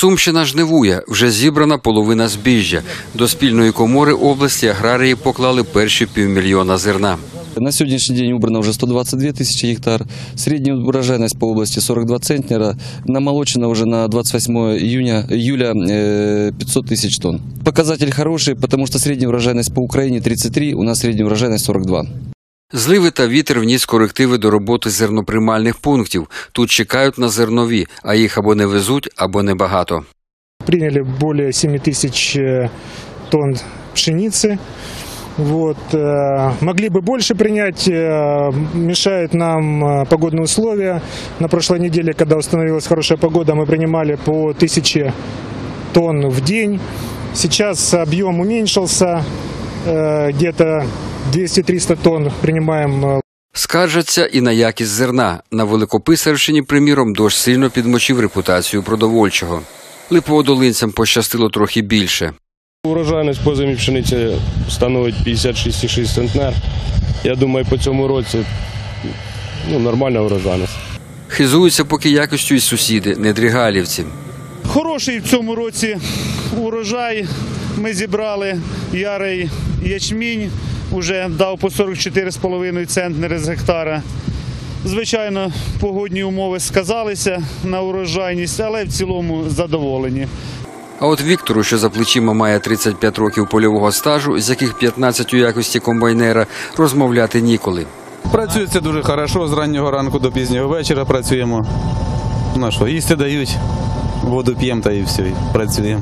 Сумщина жнивує. Вже зібрана половина збіжжя. До спільної комори області аграрії поклали перші півмільйона зерна. На сегодняшний день убрано уже 122 тысячи гектар. Средняя урожайность по области 42 центнера. Намолочено уже на 28 июня, июля э, 500 тысяч тонн. Показатель хороший, потому что средняя урожайность по Украине 33, у нас средняя урожайность 42. Зливи та вітер вніс корективи до роботи зерноприймальних пунктів. Тут чекають на зернові, а їх або не везуть, або небагато. приняли более 7 тысяч э, тонн пшеницы. Вот. э, Могли бы больше принять, э, мешают нам э, погодные условия. На прошлой неделе, когда установилась хорошая погода, мы принимали по 1000 тонн в день. Сейчас объем уменьшился, э, где-то 200-300 тонн принимаем э, Скаржаться і на якість зерна. На Великописарщині, приміром, дощ сильно підмочив репутацію продовольчого. Липоводолинцям пощастило трохи більше. Урожайність по зимі пшениці становить 56,6 центнер. Я думаю, по цьому році ну, нормальна урожайність. Хизуються поки якістю і сусіди, недрігалівці. Хороший в цьому році урожай. Ми зібрали ярий ячмінь, вже дав по 44,5 центнери з гектара. Звичайно, погодні умови сказалися на урожайність, але в цілому задоволені. А от Віктору, що за плечима має 35 років польового стажу, з яких 15 у якості комбайнера, розмовляти ніколи. Працюється дуже хорошо, з раннього ранку до пізнього вечора працюємо. Ну що, їсти дають, воду п'ємо та і все, і працюємо.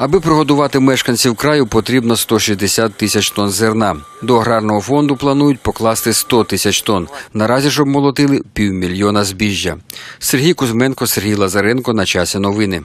Аби прогодувати мешканців краю, потрібно 160 тисяч тонн зерна. До аграрного фонду планують покласти 100 тисяч тонн. Наразі ж обмолотили півмільйона збіжжя. Сергій Кузьменко, Сергій Лазаренко. На часі новини.